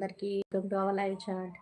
అందరికీ welcome to our live chat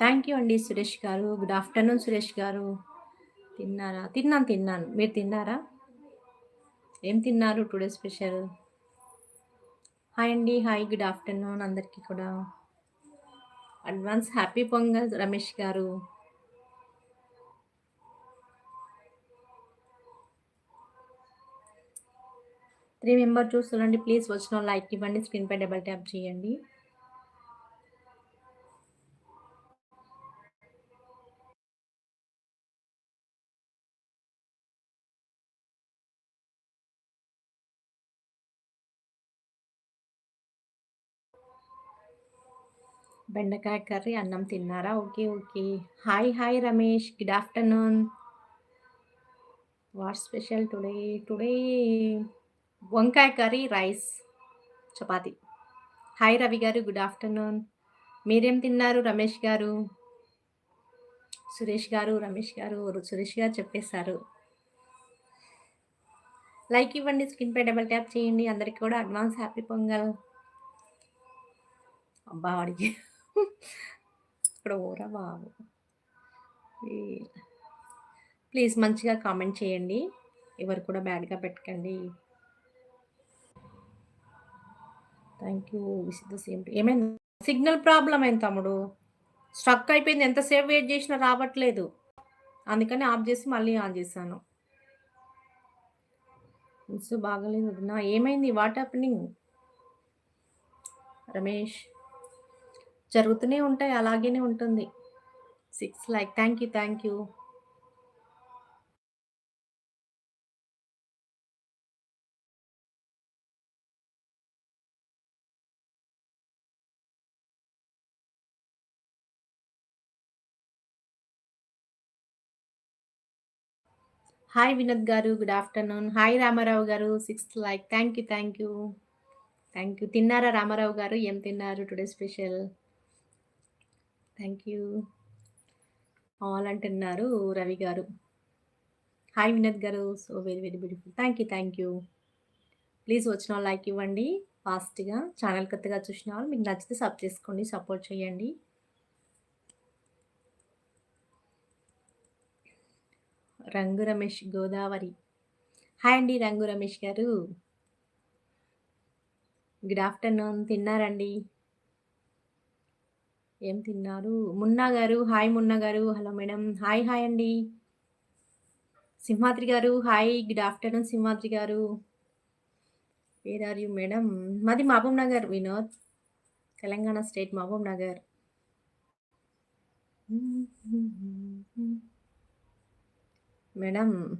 thank you అండి సురేష్ గారు. గుడ్ ఆఫ్టర్నూన్ సురేష్ గారు. తిన్నారా? తిన్నాను తిన్నాను. మీరు తిన్నారా? ఏం తిన్నారు టుడే స్పెషల్? హాయ్ అండి హాయ్ గుడ్ ఆఫ్టర్నూన్ అందరికీ కూడా. అడ్వాన్స్ హ్యాపీ పొంగల్ రమేష్ గారు. త్రీ మెంబర్ చూస్తుండండి ప్లీజ్ వచ్చిన లైక్ ఇవ్వండి. స్క్రీన్పై డబల్ ట్యాప్ చేయండి. బెండకాయ కర్రీ అన్నం తిన్నారా? Okay okay. Hi hi Ramesh. Good afternoon what special today today వంకాయ curry rice chapati. Hi Ravi గారు. గుడ్ ఆఫ్టర్నూన్ మీరేం తిన్నారు రమేష్ గారు? సురేష్ గారు రమేష్ గారు సురేష్ గారు చెప్పేశారు. లైక్ ఇవ్వండి స్క్రీన్ పై డబల్ ట్యాప్ చేయండి. అందరికీ కూడా అడ్వాన్స్ హ్యాపీ పొంగల్. అబ్బా వాడికి ఇక్కడ ఓరా బాబు. ప్లీజ్ మంచిగా కామెంట్ చేయండి. ఎవరు కూడా బ్యాడ్గా పెట్టకండి. Thank you wish the same ఏమైంది? సిగ్నల్ ప్రాబ్లం అయింది తమ్ముడు? స్ట్రక్ అయిపోయింది. ఎంతసేపు వెయిట్ చేసినా రావట్లేదు. అందుకని ఆఫ్ చేసి మళ్ళీ ఆన్ చేశాను. మిస్ బాగలేదు నా ఏమైంది? What happening Ramesh. జరుగుతూనే ఉంటాయి అలాగేనే ఉంటుంది. Six like thank you thank you hi Vinod గారు గుడ్ ఆఫ్టర్నూన్ హాయ్ రామారావు గారు sixth like thank you thank you thank you తిన్నారా రామారావు గారు? ఏం తిన్నారు today special? Thank you all అంటున్నారు రవి గారు. హాయ్ వినోద్ గారు. So very very beautiful thank you thank you please వచ్చిన లైక్ ఇవ్వండి. ఫాస్ట్గా ఛానల్ కొత్తగా చూసిన వాళ్ళు మీకు నచ్చితే సబ్ చేసుకోండి సపోర్ట్ చేయండి. రంగు రమేష్ గోదావరి. హాయ్ అండి రంగు రమేష్ గారు. గుడ్ ఆఫ్టర్నూన్ తిన్నారండి? ఏం తిన్నారు? మున్నా గారు హాయ్ మున్నా గారు. Hello madam. హాయ్ హాయ్ అండి. సింహాద్రి గారు హాయ్. గుడ్ ఆఫ్టర్నూన్ సింహాద్రి గారు. Where are you madam? మాది Mahabubnagar Vinod. Telangana state Mahabubnagar. Madam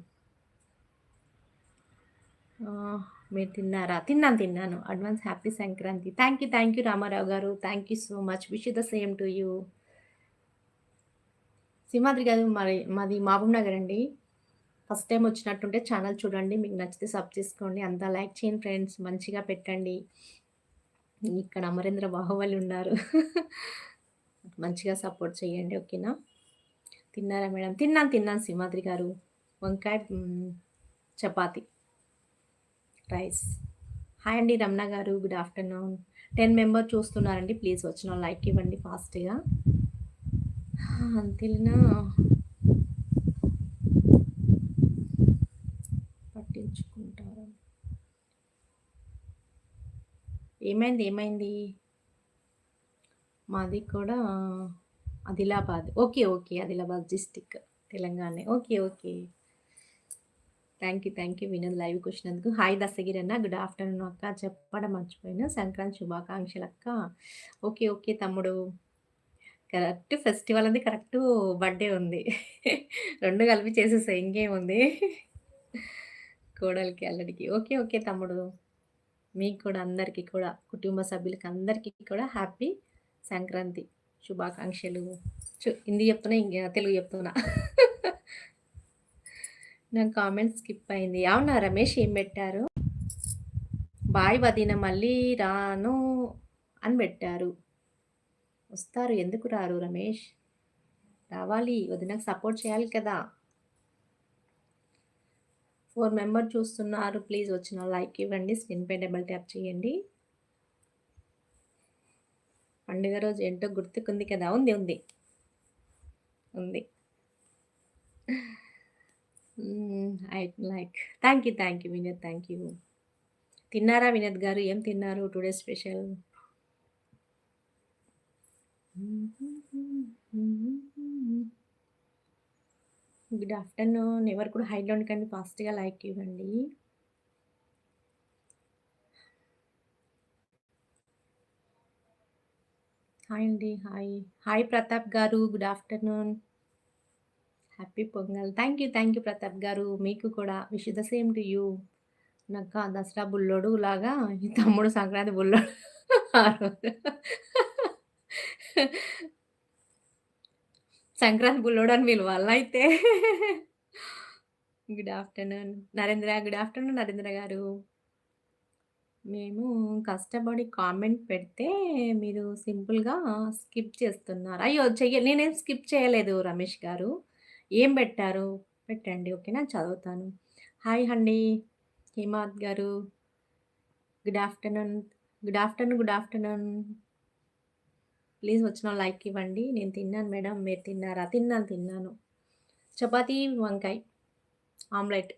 మీరు తిన్నారా? తిన్నాను తిన్నాను. Advance happy Sankranti. Thank you thank you Ramarao గారు. Thank you so much wish the same to you Simhadri గారు మరి మాది మహబూబ్ నగర్ అండి. ఫస్ట్ టైం వచ్చినట్టుంటే ఛానల్ చూడండి. మీకు నచ్చితే సబ్ చేసుకోండి. అంతా లైక్ చేయండి ఫ్రెండ్స్ మంచిగా పెట్టండి. ఇక్కడ అమరేంద్ర బాహుబలి ఉన్నారు. మంచిగా సపోర్ట్ చేయండి ఓకేనా తిన్నారా మేడం? తిన్నాను తిన్నాను సింహాద్రి గారు. వంకాయ చపాతి. రైస్ హాయ్ అండి రమణ గారు గుడ్ ఆఫ్టర్నూన్ టెన్ మెంబర్ చూస్తున్నారండి ప్లీజ్ వచ్చిన లైక్ ఇవ్వండి ఫాస్ట్గా అంతేనా పట్టించుకుంటారు ఏమైంది? ఏమైంది? మాది కూడా Adilabad. Okay. Okay. Adilabad district Telangana okay. Okay. Thank you. Thank you. Vinod లైవ్‌కొచ్చినందుకు. Hi Dastagiri అన్న. గుడ్ ఆఫ్టర్‌నూన్ అక్క. చెప్పడం మర్చిపోయాను. సంక్రాంతి శుభాకాంక్షలు అక్క ఓకే. ఓకే తమ్ముడు. కరెక్ట్ ఫెస్టివల్ ఉంది. కరెక్ట్ బర్త్‌డే ఉంది. రెండు కలిపి చేసేసా ఇంకేముంది. కోడలికి, అల్లడికి ఓకే. ఓకే తమ్ముడు. మీకు కూడా అందరికి కూడా కుటుంబ సభ్యులకి అందరికీ కూడా హ్యాపీ సంక్రాంతి శుభాకాంక్షలు. హిందీ చెప్తున్నా, ఇంకా తెలుగు చెప్తున్నా. నా కామెంట్ స్కిప్ అయింది. అవునా రమేష్ ఏం పెట్టారు? బాయ్ వదిన మళ్ళీ రాను అని పెట్టారు. వస్తారు. ఎందుకు రారు రమేష్? రావాలి. వదినకు సపోర్ట్ చేయాలి కదా! ఫోర్ మెంబర్ చూస్తున్నారు. ప్లీజ్ వచ్చిన లైక్ ఇవ్వండి. స్క్రీన్‌పై డబుల్ ట్యాప్ చేయండి. పండుగ రోజు ఏంటో గుర్తుకుంది కదా! ఉంది. ఉంది. ఉంది. I like thank you. Thank you Vinod. Thank you. తిన్నారా వినోద్ గారు? ఏం తిన్నారు టుడే స్పెషల్? Good afternoon. ఎవరు కూడా హైలో ఉండకండి. ఫాస్ట్‌గా లైక్ ఇవ్వండి. హాయ్ అండి. హాయ్. హాయ్ ప్రతాప్ గారు. Good afternoon. Happy Pongal. Thank you. Thank you Pratap గారు. మీకు కూడా wish the same to you. నక్క దసరా బుల్లోడు లాగా ఈ తమ్ముడు సంక్రాంతి బుల్లోడు. సంక్రాంతి బుల్లోడు అని వల్ల అయితే? Good afternoon. Narendra good afternoon Narendra గారు. మేము కష్టపడి కామెంట్ పెడితే మీరు సింపుల్‌గా స్కిప్ చేస్తున్నారు. అయ్యో! చెయ్య నేనేం స్కిప్ చేయలేదు రమేష్ గారు. ఏం పెట్టారు? పెట్టండి. ఓకేనా? చదువుతాను. హాయ్ అండి. హేమావత్ గారు. Good afternoon. Good afternoon. Good afternoon. Please వచ్చిన లైక్ ఇవ్వండి. నేను తిన్నాను మేడం. మీరు తిన్నారా? తిన్నాను. తిన్నాను. చపాతీ, వంకాయ ఆమ్లెట్.